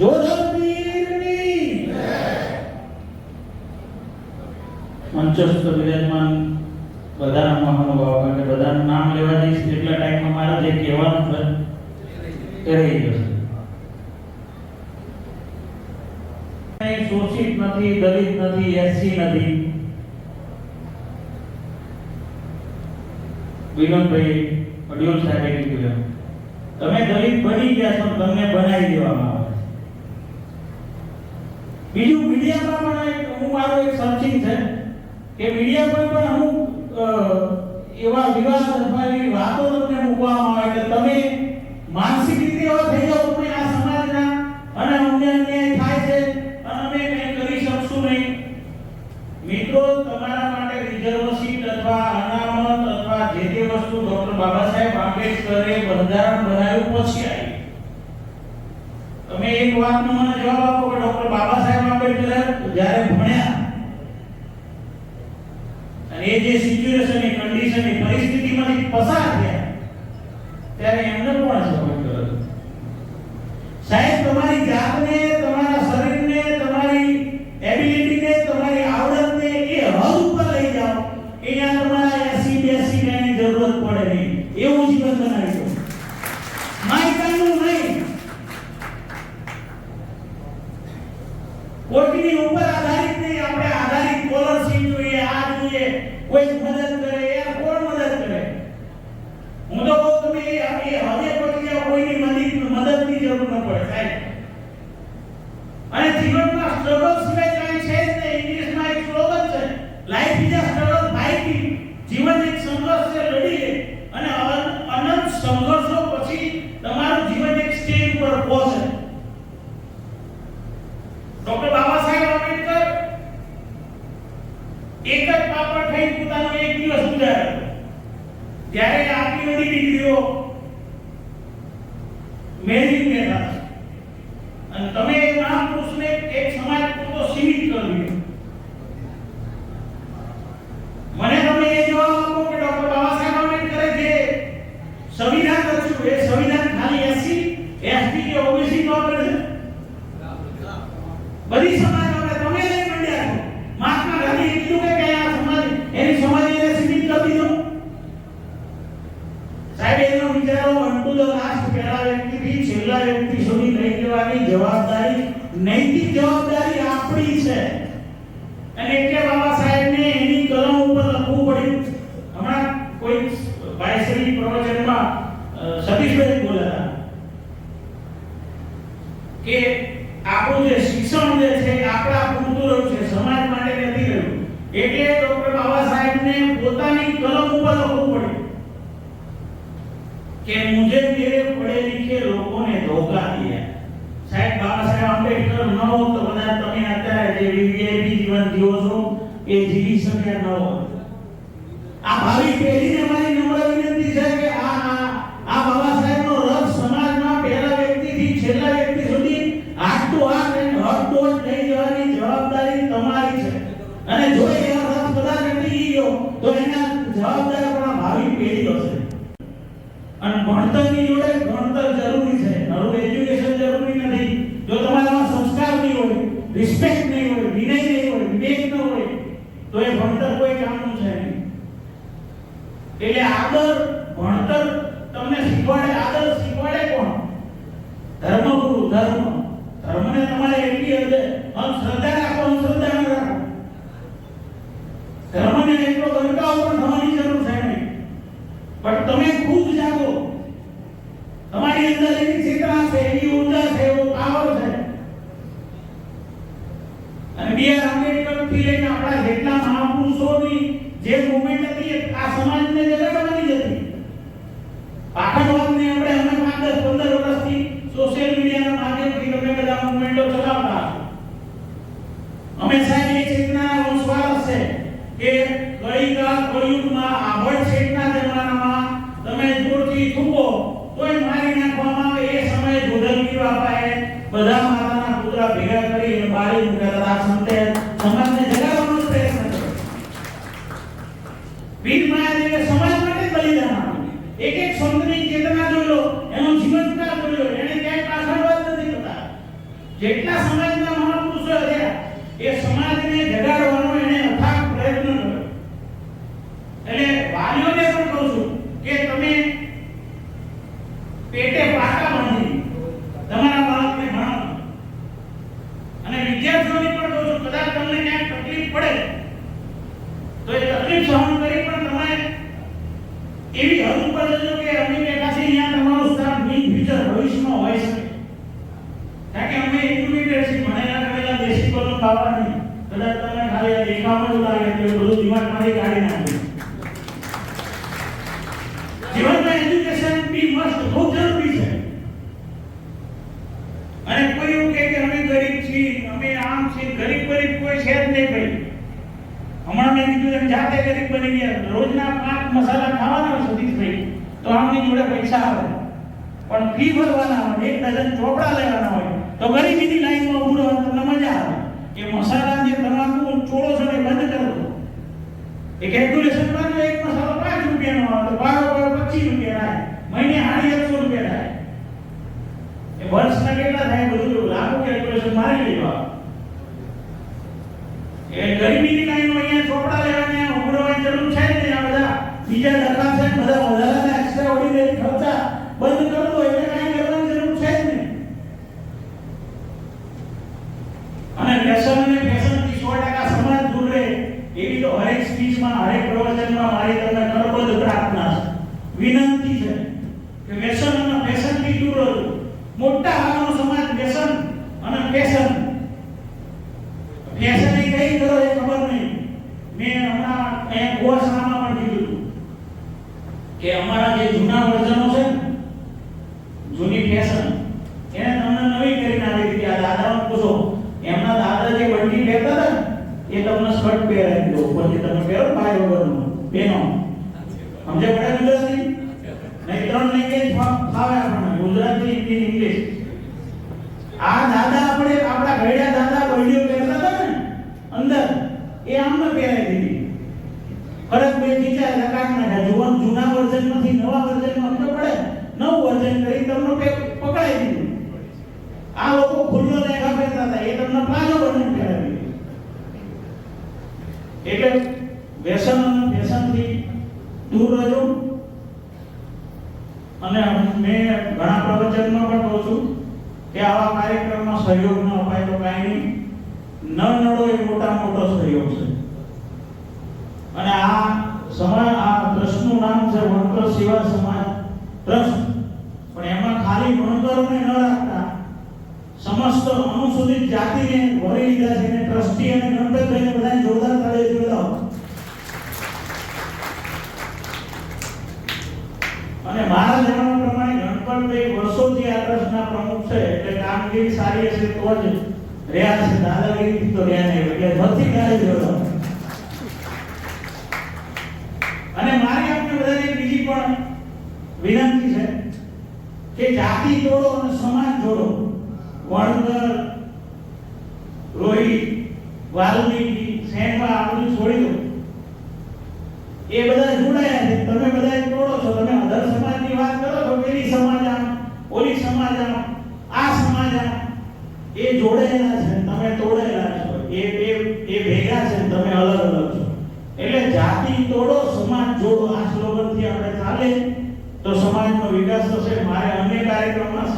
જોધપીરની મંચસ્થ વિરાજમાન બધાના નામ લેવા જઈશ એટલા ટાઈમમાં મારે જે કહેવાનું છે, એ રહી જશે. શોષિત નથી, દલિત નથી નથી. વિનોદભાઈ અડિયોલ સાહેબે તમે દલિત બની ગયા છો, તમને બનાવી દેવામાં બીજું મીડિયામાં પણ એક હું મારો એક સર્ચિંગ છે કે મીડિયા પર પણ અમુક એવા વિવાદ અથવા એવી વાતો તમને મૂકવામાં આવે કે તમે માનસિક રીતે એવા થઈ જાઓ તમે આ સમાજના અને અમને અન્યાય થાય છે અને અમે કંઈ કરી શકશું નહીં. મિત્રો, તમારા માટે રિઝર્વ સીટ અથવા અનામત અથવા જે તે વસ્તુ ડોક્ટર બાબા સાહેબ આંબેડકરે બંધારણ બનાવ્યું પછી આવી. તમે એક વાતનો મને જવાબ આપો કે ડોક્ટર બાબા સાહેબ આંબેડકર જ્યારે ભણ્યા અને એ જે સિચ્યુએશન એ કન્ડિશન એ પરિસ્થિતિમાંથી પસાર થયા, ત્યારે એમને કોણ સપોર્ટ કર્યો સાહેબ, તમારી જાતને, તમારા શરીરને, તમારી એબિલિટીને તમારી આવડતને એ હદ ઉપર લઈ જાઓ. અહીંયા તમારા એસી બેસી ની જરૂરત પડે નહીં એવું જીવન બનાવી દો માયકાનું નહીં કોઈની ઉપર આધારિત નહીં આપણે આધારિત સ્કોલરશીપ જોઈએ આ જોઈએ કોઈ મદદ કરે યાર કોણ મદદ કરે હું તો કહું તમે એ એ હદે પહોંચી જાઓ કોઈની મદદ મદદની જરૂર ન પડે સાહેબ અને જીવનમાં સ્ટ્રગલ સિવાય કાંઈ છે જ નહીં ઇંગ્લિશમાં એક સ્લોગન છે life is a struggle fighting જીવન એક સંઘર્ષ છે લડી લે અને અન- અનંત સંઘર્ષો પછી તમારું જીવન એક સ્ટેજ પર પહોંચે ડોક્ટર બાબા સાહેબ આંબેડકર એક જ પાપડ ખાઈ પોતાનો એક દિવસ ગુજાર્યો ત્યારે આટલી બધી ડિગ્રીઓ મેળવી ગયા અને તમે એક મહાપુરુષને એક સમાજ પૂરતો સીમિત કરી દીધો મને તમે એ જવાબ આપો કે ડોક્ટર બાબા સાહેબ આંબેડકરે જે સંવિધાન રચ્યું, એ સંવિધાન ખાલી એસી એસટી કે ઓબીસી નો આપે બધી સમાજ આપણે તમે લઈ પડ્યા છો. મહાત્મા ગાંધી કીધું કે આ સમાજ, એની સમાજ એને સીમિત કરી દીધો. સાહેબ, એનો વિચારો અંટુ ધ લાસ્ટ પહેલા નૈતિક જવાબદારી આપણી છે. અને એટલે બાબા સાહેબને એની કલમ ઉપર લખવું પડ્યું. હમણાં કોઈ ભાઈશ્રી પ્રવચનમાં સતીશભાઈ બોલ્યા કે આપણું જે શિક્ષણ જે છે, આપણા પૂરતું રહ્યું છે, સમાજ માટે નથી રહ્યું. એટલે ડોક્ટર બાબા સાહેબને પોતાની કલમ ઉપર લખવું પડ્યું કે મુજે મેરે પઢે લિખે લોકોને ધોકા દિયા સાહેબ, બાબા સાહેબ આંબેડકર ન હોત તો કદાચ તમે અત્યારે જે વીવીઆઈપી જીવન જીવો છો, એ જીવી શક્યા ન હોત આ ભાવિ પેઢીને મારી નમ્ર વિનંતી છે કે આ આ આ બાબા સાહેબનો રથ સમાજમાં પહેલા વ્યક્તિથી છેલ્લા વ્યક્તિ સુધી આજ તો હાથ અને હદ ટુ લઈ જવાની જવાબદારી તમારી છે. અને જો એ રથ કદાચ અટકી ગયો, તો એના જવાબદાર પણ આ ભાવિ પેઢીઓ છે. અને ભણતરની જોડે ભણતર જરૂરી છે. નરું એજ્યુકેશન જરૂરી નથી. જો તમારામાં સંસ્કાર નહીં હોય રિસ્પેક્ટ નહીં હોય, વિનય નહીં હોય, વિવેક ન હોય, તો એ ભણતર કોઈ કામનું છે નહીં. એટલે આદર ભણતર તમને શીખવાડે આદર શીખવાડે કોણ? ધર્મગુરુ, ધર્મ. ધર્મને તમારે એટલી હદે, અંધશ્રદ્ધા રાખો, અંધશ્રદ્ધા ન રાખો. ધર્મને એટલો ગરકાવ પણ થવાની જરૂર છે નહીં. પણ તમે આપણા જેટલા મહાપુરુષોની જે મુવમેન્ટ હતી આ સમાજને જગત બની જતી પાખંડવાદને આપણે અમે પાંચ દસ પંદર વર્ષથી સોશિયલ મીડિયાના માધ્યમથી તમે બધા મુવમેન્ટો ચલાવતા. અમે સાહેબ એ ચેતના વંશવારસ છે કે કળીકાળ કળિયુગમાં આભળ શેઠના જમાનામાં તમે જોરથી થૂકો, તોય મારી નાખવામાં આવે એ સમયે જોધલગીર બાપાએ બધા માતાના કુતરા ભેગા કરી અને બારી મૂક્યા હતા. સંતે સમાજને જગાડવાનો પ્રયત્ન કર્યો વીર મહાદેવે સમાજ માટે બલિદાન આપ્યું એક એક સંતની ચેતના જોઈ લો એનો જીવનકાળ જોઈ લો એને ક્યાંય પાછળવાદ નથી બતાવ્યો જેટલા મહાપુરુષો તમારા બાળકને ભણાવો. અને વિદ્યાર્થીઓને પણ કહું છું, કદાચ તમને ક્યાંક તકલીફ પડે, તો એ તકલીફ સહન કરી પણ તમારે એવી હદ ઉપર જજો કે અમે બેઠા છીએ અહીંયા તમારું સ્થાન બિન ફ્યુચર ભવિષ્યમાં હોઈ શકે કારણ કે અમે એટલું બી બેસી ભણેલા ગણેલા નહીં કદાચ તમે ખાલી આ જ લાગે એટલે બધું દિમાગમાંથી કાઢી નાખ્યું જીવનમાં એજ્યુકેશન બી મસ્ત બહુ જરૂરી છે. અને કોઈ એવું કહે કે અમે ગરીબ છીએ, અમે આમ છીએ, ગરીબ ગરીબ કોઈ છે જ નહીં ભાઈ. હમણાં મેં કીધું એમ, જાતે ગરીબ બની ગયા. રોજના પાંચ મસાલા ખાવાના હોય સતીશભાઈ, તો આમની જોડે પૈસા આવે. પણ ફી ભરવાના હોય, એક ડઝન ચોપડા લેવાના હોય, તો ગરીબીની લાઈનમાં ઉભું રહેવાનું તમને મજા આવે. કે મસાલા જે તમાકુ ચોળો છે એ બંધ કરો એ કેલ્ક્યુલેશનમાં એક મસાલો પાંચ રૂપિયાનો આવે તો બાર ઉપર પચીસ રૂપિયા થાય. મહિને હાડી એકસો રૂપિયા થાય. એ વર્ષના કેટલા થાય બધું લાખો કેલ્ક્યુલેશન મારી લેવા એ ગરીબીની લાઈનો અહીંયા ચોપડા લેવાને ઉભરવાની જરૂર છે ને આ બધા. બીજા દરખાસ્ત છે ને બધા વધારાના એક્સ્ટ્રા ઓર્ડિનરી ખર્ચા બંધ કરી દો એટલે કાંઈ કરવાની જરૂર છે જ નહીં અને વ્યસન અને ફેશનથી સો ટકા સમાજ દૂર રહે એવી તો હરેક સ્પીચમાં હરેક પ્રવચનમાં મારી તમને કરબદ્ધ પ્રાર્થના છે વિનંતી છે કે વ્યસન અને ફેશનથી દૂર રહો મોટા ભાગનો સમાજ વ્યસન અને ફેશન. ફેશન એ કઈ કરો એ ખબર નહીં. મેં હમણાં અહીંયા ગોવાસણામાં પણ કીધું કે અમારા જે જૂના વર્ઝનો છે જૂની ફેશન, એને તમને નવી કરીને આપી દીધી આ દાદાને પૂછો, એમના દાદા જે બંડી પહેરતા હતા એ તમને સ્કર્ટ પહેરાવી દો ઉપરથી તમે પહેરો ભાઈ વગરનું. બેનો સમજે પડે નહીં, ત્રણ નહીં ફાવે આપણને. ગુજરાતી હિન્દી ઇંગ્લિશ આ દાદા આપણે, આપણા ઘડિયા દાદા બંડીઓ પહેરતા હતા ને, અંદર, એ આમને પહેરાવી દીધી. ફરક બે ખીચા લગાડ ને જુવાન જૂના વર્ઝનમાંથી નવા વર્ઝનમાં અમને પડે? નવું વર્ઝન કરી તમને પકડાઈ દીધું. આ લોકો ખુલ્લો લેખા પહેરતા હતા. એ તમને પ્લાઝો વર્ઝન પહેરાવી એટલે વ્યસન ફેશનથી દૂર રહેજો. અને મેં ઘણા પ્રવચનમાં પણ કહું છું કે આવા કાર્યક્રમમાં સહયોગ ન અપાય તો કાંઈ નહીં. ન નડો એ મોટા મોટો સહયોગ છે. અને આ સમાજ, આ ટ્રસ્ટનું નામ છે વણકર સેવા સમાજ ટ્રસ્ટ. પણ એમાં ખાલી વણકરોને ન રાખતા, સમસ્ત અનુસૂચિત જાતિને વરી લીધા છે. ટ્રસ્ટી અને ગણપતભાઈને બધાને જોરદાર તાળીઓ જોડાઓ અને મારા જણાવ્યા પ્રમાણે ગણપતભાઈ વર્ષોથી આ ટ્રસ્ટના પ્રમુખ છે, એટલે કામગીરી સારી હશે તો જ રહ્યા છે. દાદાગીરી તો રહ્યા નહીં, એટલે નથી તાળી જોડો અને મારી આપને બધાને બીજી પણ વિનંતી છે કે જાતિ જોડો અને સમાજ જોડો, વણકર, રોહિત, વાલ્મીકી સેનવા આ બધું છોડી દો. એ બધા જોડાયા છે. તમે બધા વાત કરો તો પેલી સમાજ ઓલી સમાજ આ સમાજ એ જોડેલા છે તમે તોડેલા છો. એ એ એ ભેગા છે તમે અલગ અલગ છો. એટલે જાતિ તોડો, સમાજ જોડો. આ સ્લોગનથી આપણે ચાલે. તો સમાજનો વિકાસ થશે. મારે અન્ય કાર્યક્રમમાં